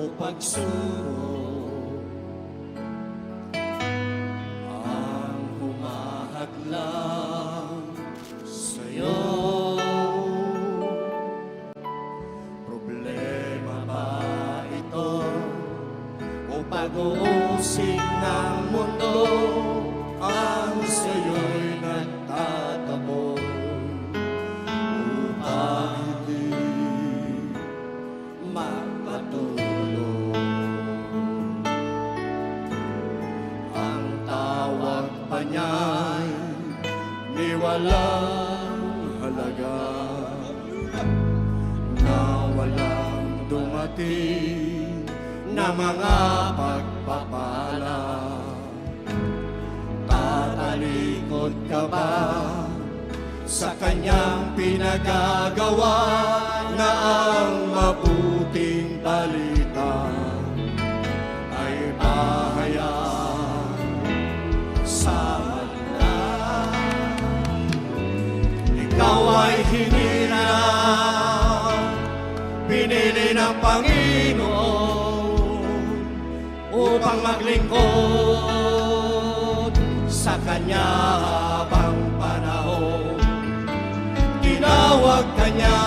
o pagsuko ang humahadlang sa'yo. Problema ba ito o pag-uusig ng mundo niya'y ni walang halaga na walang dumating na mga pagpapala. Tatalikod ka ba sa kanyang pinagagawa na ang ay hinirang pinili ng Panginoon upang maglingkod sa Kanya habang panahon. Tinawag ka niya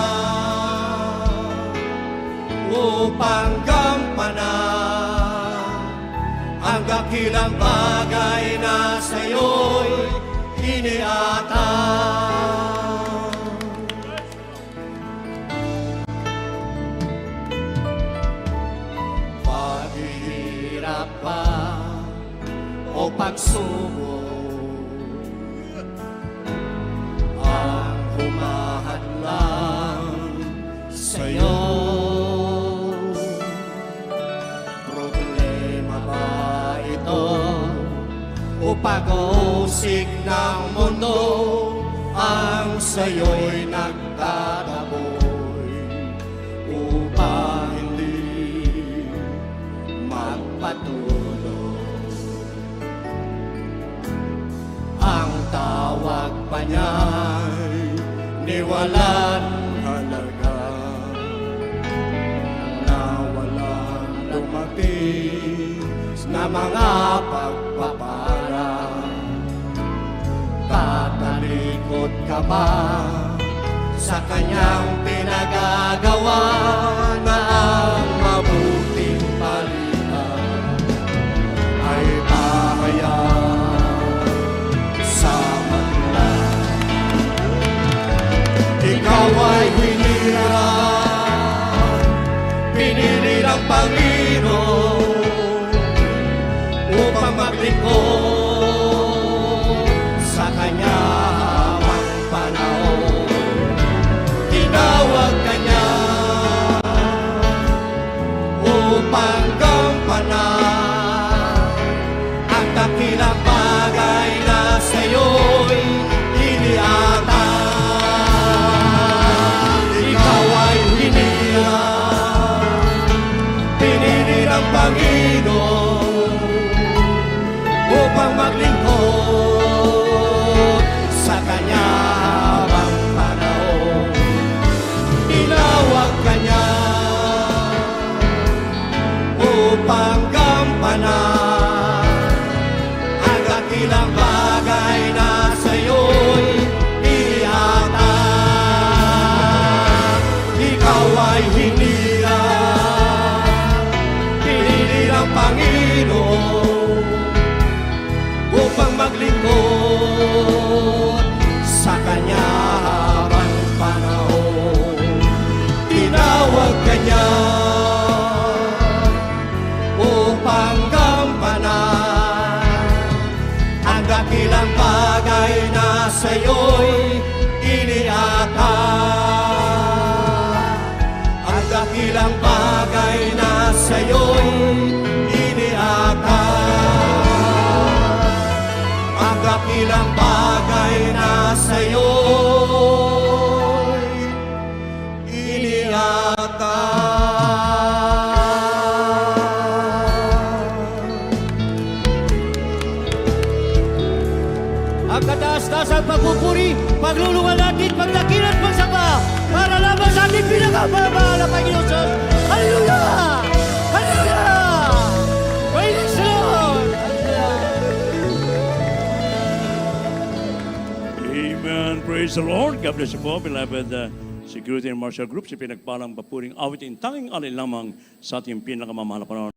upang gampanan ang dakilang bagay na sa'yo'y iniatang. Pagsubok ang humahadlang sa'yo. Problema ba ito o pag-uusig ng mundo ang sa'yo'y nagtataboy upang hindi magpatuloy. Pa niya'y ni walang halaga na walang dumating na mga pagpapala. Tatalikod ka ba sa kanyang pinagagawa Panginoon upang maglingkod upang maglingkod sa Kanya habang panahon. Tinawag ka niya upang gampanan dakilang bagay na sa'yo'y iniatang. Ang dakilang bagay na sa'yo'y iniatang. Ang dakilang bagay na sa'yo'y paglulungan natin, pagdakil at pagsamba para lamang sa ating pinakamamahal na Panginoon Diyos. Hallelujah! Hallelujah! Praise the Lord! Amen. Praise the Lord. God bless you po, beloved uh, Security and Martial Group, si pinagpalang papuring awit in tanging alin lamang sa ating pinakamamahal na panahon.